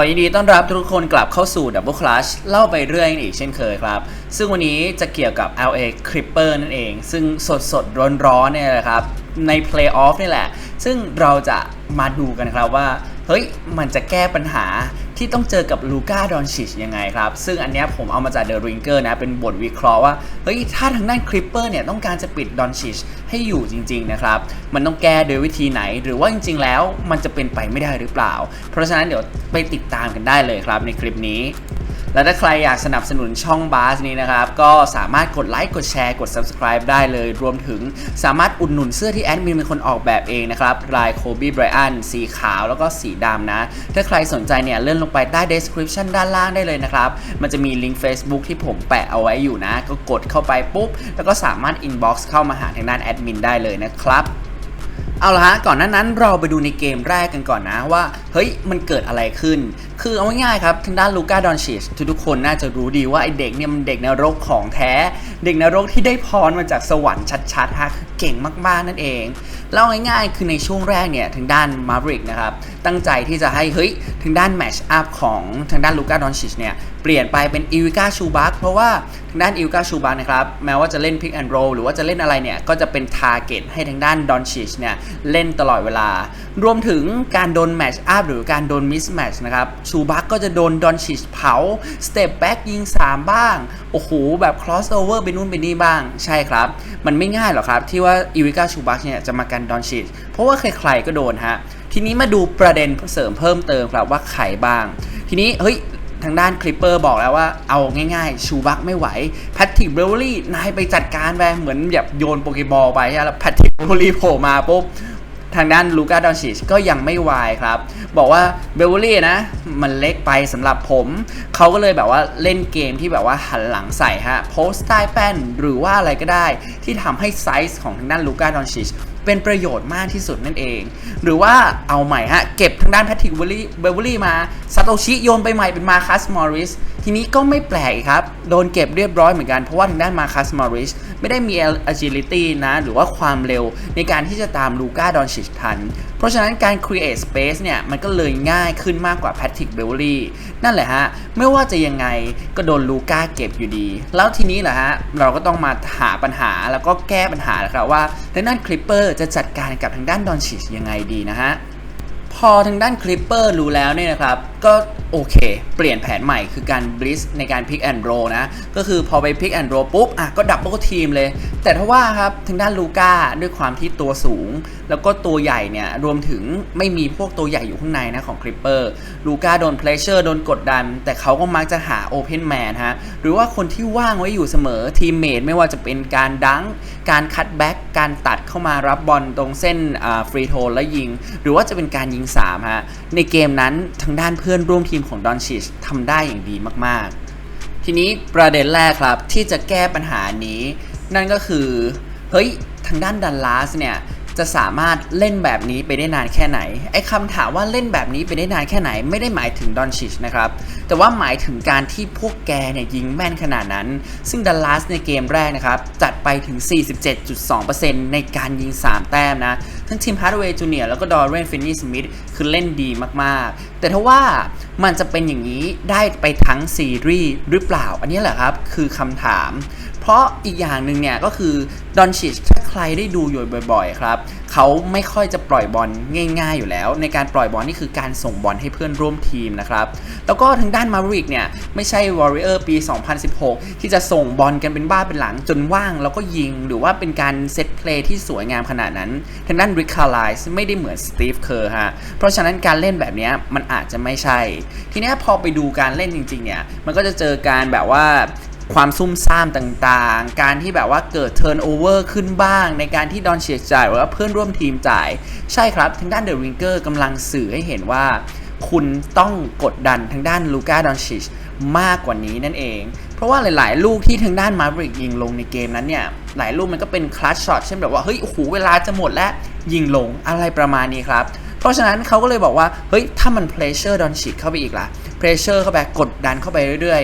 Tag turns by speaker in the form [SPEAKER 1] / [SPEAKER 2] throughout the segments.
[SPEAKER 1] ขอยินดีต้อนรับทุกคนกลับเข้าสู่ Double Clutch เล่าไปเรื่อยอีกเช่นเคยครับ ซึ่งวันนี้จะเกี่ยวกับ LA Clipper นั่นเอง ซึ่งสดสดร้อนร้อนเนี่ยแหละครับ ใน Playoff นี่แหละ ซึ่งเราจะมาดูกันครับว่า เฮ้ย มันจะแก้ปัญหา ที่ต้องเจอกับลูก้าดอนชิชยังไงครับ ซึ่งอันนี้ผมเอามาจากเดอะริงเกอร์นะ เป็นบทวิเคราะห์ว่า เฮ้ย ถ้าทางด้านคลิปเปอร์เนี่ย ต้องการจะปิดดอนชิชให้อยู่จริง ๆ นะครับ มันต้องแก้โดยวิธีไหน หรือว่าจริง ๆ แล้วมันจะเป็นไปไม่ได้หรือเปล่า เพราะฉะนั้นเดี๋ยวไปติดตามกันได้เลยครับในคลิปนี้ และถ้าใครอยากสนับสนุนช่องบาสนี้นะครับ ก็สามารถกดไลค์กดแชร์กด subscribe ได้เลย รวมถึงสามารถอุดหนุนเสื้อที่แอดมินเป็นคนออกแบบเองนะครับลายโคบีไบรอันสีขาวแล้วก็สีดำนะ ถ้าใครสนใจเนี่ยเลื่อนลงไปใต้ description ด้านล่างได้เลยนะครับ มันจะมีลิงก์ Facebook ที่ผมแปะเอาไว้อยู่นะ ก็กดเข้าไปปุ๊บ แล้วก็สามารถ inbox เข้ามาหาทางด้านแอดมินได้เลยนะครับเอาละฮะก่อนหน้านั้นเราไปดูในเกมแรกกันก่อนนะว่า เฮ้ยมันเกิดอะไรขึ้นคือเอาง่ายๆครับทางด้านลูก้าดอนชิชทุกๆคนน่าจะรู้ดีว่าไอเด็กเนี่ยมันเด็กนรกของแท้ เด็กนรกที่ได้พรมาจากสวรรค์ชัดๆฮะคือเก่งมากๆนั่นเองเล่าง่ายๆ คือในช่วงแรกเนี่ยทางด้านมาริกนะครับตั้งใจที่จะให้เฮ้ยทางด้านแมชอัพของทางด้านลูก้าดอนชิชเนี่ยเปลี่ยนไปเป็นอีวิก้าชูบักเพราะว่าทางด้านอีวิก้าชูบักนะครับแม้ว่าจะเล่นพิกแอนด์โรหรือว่าจะเล่นอะไรเนี่ยก็จะเป็นทาร์เก็ตให้ทางด้านดอนชิชเนี่ยเล่นตลอดเวลา รวมถึงการโดนแมชอัพหรือการโดนมิสแมชนะครับชูบักก็จะโดนดอนชิชเผา สเต็ปแบ็กยิง 3 บ้าง โอ้โห แบบครอสโอเวอร์ไปนู่นไปนี่บ้าง ใช่ครับ มันไม่ง่ายหรอกครับ ที่ว่าอีวิกาชูบักเนี่ยจะมากันดอนชิชเพราะว่าใครๆก็โดนฮะ ทีนี้มาดูประเด็นเสริมเพิ่มเติมครับว่าใครบ้าง ทีนี้เฮ้ยทางด้านคลิปเปอร์บอกแล้วว่าเอาง่ายๆ ชูบักไม่ไหว แพทริกเบลลี่นายไปจัดการไปเหมือนแบบโยนโปเกบอลไปใช่ไหมแล้วแพทริกเบลลี่โผล่มาปุ๊บ ทางด้านลูก้าดอนชิชก็ยังไม่วายครับ บอกว่าเบลลี่นะ มันเล็กไปสำหรับผม เขาก็เลยแบบว่าเล่นเกมที่แบบว่าหันหลังใส่ฮะโพสต์ใต้แป้นหรือว่าอะไรก็ได้ ที่ทำให้ไซส์ของทางด้านลูก้าดอนชิชเป็นประโยชน์มากที่สุดนั่นเอง หรือว่าเอาใหม่ฮะ เก็บทางด้านแพทริกเบลลี่เบลลี่มา ซาโตชิโยนไปใหม่เป็นมาคัสมอริสทีนี้ก็ไม่แปลกครับ โดนเก็บเรียบร้อยเหมือนกันเพราะว่าทางด้านมาคัสมอริสไม่ได้มี agility นะ หรือว่าความเร็วในการที่จะตามลูก้าดอนชิชทัน เพราะฉะนั้นการ create space เนี่ย มันก็เลยง่ายขึ้นมากกว่าแพทริกเบลลี่นั่นแหละฮะ ไม่ว่าจะยังไงก็โดนลูก้าเก็บอยู่ดี แล้วทีนี้แหละฮะ เราก็ต้องมาหาปัญหาแล้วก็แก้ปัญหาแล้วครับว่าทางด้านคลิปเปอร์จะจัดการกับทางด้านดอนชิชยังไงดีนะฮะพอทางด้านคลิปเปอร์รู้แล้วเนี่ยนะครับก็โอเค เปลี่ยนแผนใหม่คือการบลิสในการพิกแอนด์โรนะ ก็คือพอไปพิกแอนด์โรปุ๊บ อะ ก็ดับเบิลทีมเลย แต่ถ้าว่าครับทางด้านลูก้าด้วยความที่ตัวสูง แล้วก็ตัวใหญ่เนี่ย รวมถึงไม่มีพวกตัวใหญ่อยู่ข้างในนะของคลิปเปอร์ลูก้าโดนเพลชเชอร์โดนกดดัน แต่เขาก็มักจะหาโอเพนแมนฮะ หรือว่าคนที่ว่างไว้อยู่เสมอทีมเมทไม่ว่าจะเป็นการดังการคัตแบ็กการตัดเข้ามารับบอลตรงเส้นฟรีโทนแล้วยิง หรือว่าจะเป็นการยิง3ฮะในเกมนั้นทางด้านเพื่ื่อนร่วมทีมของดอนชิชทำได้อย่างดีมากๆ ทีนี้ประเด็นแรกครับที่จะแก้ปัญหานี้ นั่นก็คือ เฮ้ย ทางด้านดันลาสเนี่ย จะสามารถเล่นแบบนี้ไปได้นานแค่ไหนไอ้คำถามว่าเล่นแบบนี้ไปได้นานแค่ไหนไม่ได้หมายถึงดอนชิชนะครับแต่ว่าหมายถึงการที่พวกแกเนี่ยยิงแม่นขนาดนั้น ซึ่งดัลลัสในเกมแรกนะครับจัดไปถึง 47.2%ในการยิง 3 แต้มนะ ทั้งทีมฮาร์ดเวย์จูเนียร์แล้วก็ดอร์เรนฟินนี่สมิธคือเล่นดีมากๆ แต่ถ้าว่ามันจะเป็นอย่างนี้ได้ไปทั้งซีรีส์หรือเปล่า อันนี้แหละครับคือคำถาม เพราะอีกอย่างหนึ่งเนี่ยก็คือดอนชิชถ้าใครได้ดูอยู่บ่อยๆครับเขาไม่ค่อยจะปล่อยบอลง่าย ๆ อยู่แล้ว ในการปล่อยบอลนี่คือการส่งบอลให้เพื่อนร่วมทีมนะครับ แล้วก็ทางด้านมาริกเนี่ยไม่ใช่ Warrior ปี 2016 ที่จะส่งบอลกันเป็นบ้าเป็นหลังจนว่างแล้วก็ยิงหรือว่าเป็นการเซตเพลย์ที่สวยงามขนาดนั้น ทางด้านริคคาร์ไลส์ไม่ได้เหมือนสตีฟเคอร์ฮะเพราะฉะนั้นการเล่นแบบนี้มันอาจจะไม่ใช่ ทีนี้พอไปดูการเล่นจริงๆเนี่ยมันก็จะเจอการแบบว่า ความซุ่มซ่ามต่างๆ การที่แบบว่าเกิดเทิร์นโอเวอร์ขึ้นบ้าง ในการที่ดอนเชียจ่ายหรือว่าเพื่อนร่วมทีมจ่าย ใช่ครับทางด้านเดอะริงเกอร์กำลังสื่อให้เห็นว่า คุณต้องกดดันทางด้านลูก้าดอนชิชมากกว่านี้นั่นเอง เพราะว่าหลาย ๆ ลูกที่ทางด้านมาบริกยิงลงในเกมนั้นเนี่ย หลายลูกมันก็เป็นคลัตช็อตเช่นแบบว่า เฮ้ย โอ้โห เวลาจะหมดแล้วยิงลงอะไรประมาณนี้ครับ เพราะฉะนั้นเขาก็เลยบอกว่า เฮ้ย ถ้ามันเพลเชอร์ดอนชิชเข้าไปอีกล่ะเพลเชอร์เข้าไปกดดันเข้าไปเรื่อย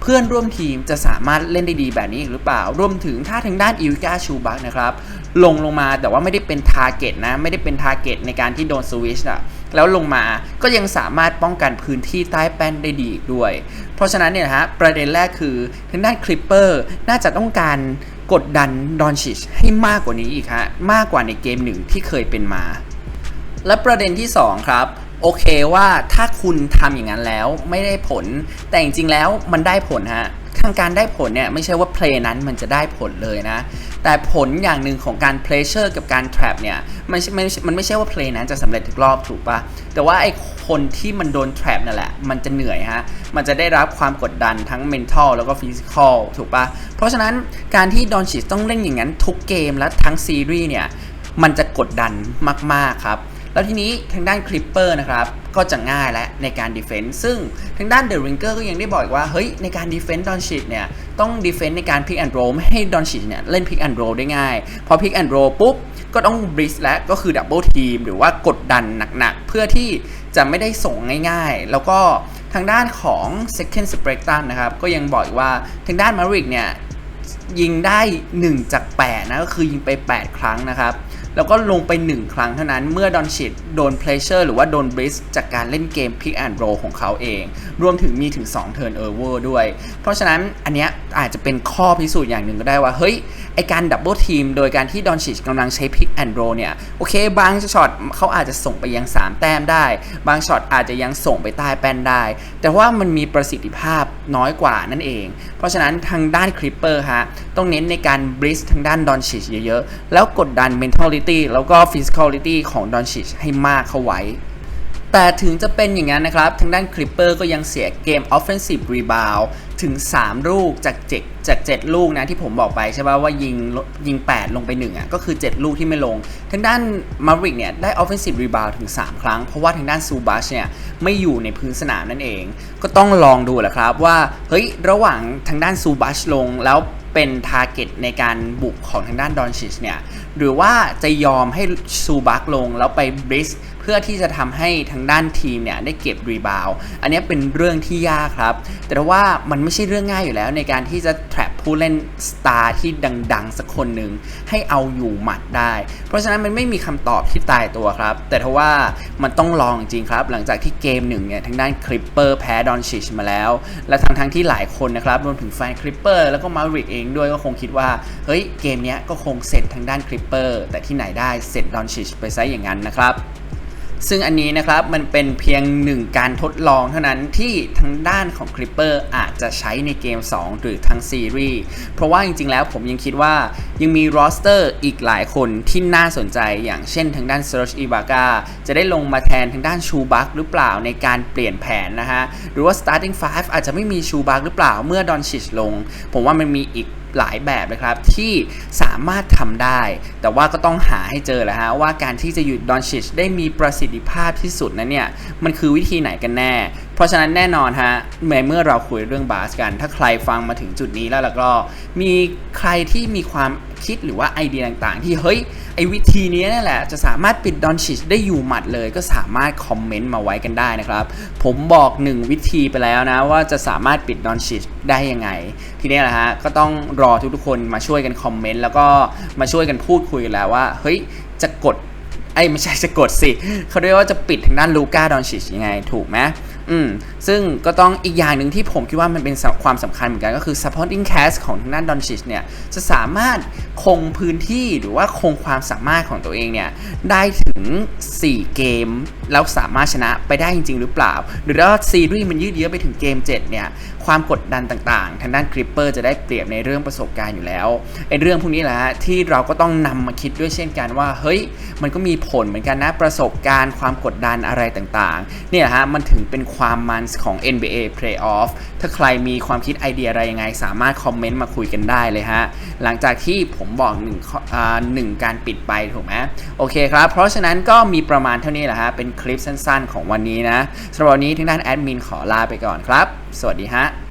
[SPEAKER 1] เพื่อนร่วมทีมจะสามารถเล่นได้ดีแบบนี้หรือเปล่า รวมถึงถ้าทางด้านอิวิกาชูบักนะครับ ลงลงมาแต่ว่าไม่ได้เป็นทาร์เก็ตนะ ไม่ได้เป็นทาร์เก็ตในการที่โดนสวิชอะแล้วลงมาก็ยังสามารถป้องกันพื้นที่ใต้แป้นได้ดีอีกด้วย เพราะฉะนั้นเนี่ยฮะประเด็นแรกคือทางด้านคลิปเปอร์น่าจะต้องการกดดันดอนชิชให้มากกว่านี้อีกฮะมากกว่าในเกมหนึ่งที่เคยเป็นมา และประเด็นที่ 2 ครับ โอเคว่าถ้าคุณทำอย่างนั้นแล้วไม่ได้ผล แต่จริงๆแล้วมันได้ผลฮะทางการได้ผลเนี่ยไม่ใช่ว่าเพลย์นั้นมันจะได้ผลเลยนะ แต่ผลอย่างหนึ่งของการเพลเชอร์กับการ trap เนี่ยมันไม่มันไม่ใช่ว่าเพลย์นั้นจะสำเร็จทุกรอบถูกปะแต่ว่าไอคนที่มันโดน trap นั่นแหละ มันจะเหนื่อยฮะ มันจะได้รับความกดดันทั้ง mental แล้วก็ physical ถูกปะเพราะฉะนั้นการที่ดอนชิตต้องเล่นอย่างนั้นทุกเกมและทั้งซีรีส์เนี่ยมันจะกดดันมากๆครับ แล้วทีนี้ทางด้านคลิปเปอร์นะครับก็จะง่ายและในการดีเฟน s ์ซึ่งทางด้านเดอะริงเกอร์ก็ยังได้บอกว่าเฮ้ยในการดีเฟน s ์ดอนชิตเนี่ยต้องดีเฟน s ์ในการพิกแอนด์โรไม่ให้ดอนชิตเนี่ยเล่นพิกแอนด์โรได้ง่าย พอพิกแอนด์โรปุ๊บก็ต้องบริสและก็คือดับเบิลทีมหรือว่ากดดันหนักๆ เพื่อที่จะไม่ได้ส่งง่ายๆ แล้วก็ทางด้านของ second spectrum นะครับก็ยังบอกอีกว่าทางด้านมาริกเนี่ยยิงได้ 1 จาก 8 นะ ก็คือยิงไป 8 ครั้งนะครับ แล้วก็ลงไป 1 ครั้งเท่านั้นเมื่อดอนชิดโดนเพลเชอร์หรือว่าโดนบริสจากการเล่นเกมพิกแอนด์โรของเขาเอง รวมถึงมีถึง2 turn over ด้วย เพราะฉะนั้นอันเนี้ยอาจจะเป็นข้อพิสูจน์อย่างหนึ่งก็ได้ว่า เฮ้ย ไอการดับเบิลทีมโดยการที่ดอนชิดกำลังใช้พิกแอนด์โรเนี่ย โอเค บางช็อตเขาอาจจะส่งไปยัง 3 แต้มได้ บางช็อตอาจจะยังส่งไปใต้แป้นได้ แต่ว่ามันมีประสิทธิภาพ น้อยกว่านั่นเอง เพราะฉะนั้นทางด้านคลิปเปอร์ฮะต้องเน้นในการบริสทางด้านดอนชิชเยอะๆ แล้วกดดัน mentality แล้วก็ physicality ของดอนชิชให้มากเข้าไว้ แต่ถึงจะเป็นอย่างนั้นนะครับ ทางด้านคลิปเปอร์ก็ยังเสียเกม offensive rebound ถึง 3 ลูกจาก 7 จาก 7 ลูกนะที่ผมบอกไปใช่ป่ะว่ายิงยิง 8 ลงไป1อะก็คือ 7 ลูกที่ไม่ลง ทางด้านมาริกเนี่ยได้ offensive rebound ถึง 3 ครั้ง เพราะว่าทางด้านซูบัชเนี่ยไม่อยู่ในพื้นสนามนั่นเอง ก็ต้องลองดูแหละครับว่าเฮ้ยระหว่างทางด้านซูบัชลงแล้วเป็นทาร์เก็ตในการบุกของทางด้านดอนชิชเนี่ยหรือว่าจะยอมให้ซูบักลงแล้วไปบริส พื่อที่จะทำให้ทางด้านทีมเนี่ยได้เก็บรีบาวอันนี้เป็นเรื่องที่ยากครับ แต่ว่ามันไม่ใช่เรื่องง่ายอยู่แล้วในการที่จะแทร็บผู้เล่นสตาร์ที่ดัง ๆ สักคนหนึ่งให้เอาอยู่หมัดได้ เพราะฉะนั้นมันไม่มีคำตอบที่ตายตัวครับ แต่ทว่ามันต้องลองจริงครับ หลังจากที่เกมหนึ่งเนี่ยทางด้านคลิปเปอร์แพ้ดอนชิชมาแล้ว และทั้งทั้งที่หลายคนนะครับรวมถึงแฟนคลิปเปอร์แล้วก็มาริกเองด้วยก็คงคิดว่าเฮ้ยเกมเนี้ยก็คงเสร็จทางด้านคลิปเปอร์แต่ที่ไหนได้เสร็จดอนชิชไปซะอย่างนั้นนะครับ ซึ่งอันนี้นะครับมันเป็นเพียงหนึ่งการทดลองเท่านั้นที่ทางด้านของ Clipper อาจจะใช้ในเกม 2 หรือทั้งซีรีส์เพราะว่าจริงๆแล้วผมยังคิดว่ายังมีรอสเตอร์อีกหลายคนที่น่าสนใจอย่างเช่นทางด้าน Serge Ibaka จะได้ลงมาแทนทางด้านชูบักหรือเปล่าในการเปลี่ยนแผนนะฮะ หรือว่า starting five อาจจะไม่มีชูบักหรือเปล่าเมื่อดอนชิชลง ผมว่ามันมีอีก หลายแบบนะครับที่สามารถทำได้ แต่ว่าก็ต้องหาให้เจอแหละฮะว่าการที่จะหยุดดอนชิชได้มีประสิทธิภาพที่สุดนั้นเนี่ยมันคือวิธีไหนกันแน่ เพราะฉะนั้นแน่นอนฮะเมื่อเมื่อเราคุยเรื่องบาสกัน ถ้าใครฟังมาถึงจุดนี้แล้วแล้วก็มีใครที่มีความคิดหรือว่าไอเดียต่างๆ ที่เฮ้ยไอวิธีนี้นี่แหละ จะสามารถปิดดอนชิชได้อยู่หมัดเลย ก็สามารถคอมเมนต์มาไว้กันได้นะครับ ผมบอกหนึ่งวิธีไปแล้วนะ ว่าจะสามารถปิดดอนชิชได้ยังไง ทีนี้แหละฮะ ก็ต้องรอทุกๆคนมาช่วยกันคอมเมนต์แล้วก็มาช่วยกันพูดคุยกันแล้วว่า เฮ้ยจะกดไอ้ไม่ใช่จะกดสิเขาเรียกว่าจะปิดทางด้านลูก้าดอนชิชยังไง ถูกไหม อืมซึ่งก็ต้องอีกอย่างหนึ่งที่ผมคิดว่ามันเป็นความสำคัญเหมือนกันก็คือ supporting cast ของทางด้านดอนชิชเนี่ย จะสามารถคงพื้นที่หรือว่าคงความสามารถของตัวเองเนี่ย ได้ถึง 4 เกม แล้วสามารถชนะไปได้จริง ๆ หรือเปล่า หรือว่าซีรีส์มันยืดเยื้อไปถึงเกม 7 เนี่ย ความกดดันต่างๆ ทางด้านคริปเปอร์จะได้เปรียบในเรื่องประสบการณ์อยู่แล้วไอ้เรื่องพวกนี้แหละที่เราก็ต้องนำมาคิดด้วยเช่นกันว่า เฮ้ย มันก็มีผลเหมือนกันนะประสบการณ์ ความกดดันอะไรต่างๆ เนี่ยฮะมันถึงเป็นความมันของ NBA Playoff ถ้าใครมีความคิดไอเดียอะไรยังไง สามารถคอมเมนต์มาคุยกันได้เลยฮะ หลังจากที่ผมบอกหนึ่งหนึ่งการปิดไปถูกไหมโอเคครับ เพราะฉะนั้นก็มีประมาณเท่านี้แหละฮะเป็นคลิปสั้นๆ ของวันนี้นะสำหรับวันนี้ทางด้านแอดมินขอลาไปก่อนครับ สวัสดีฮะ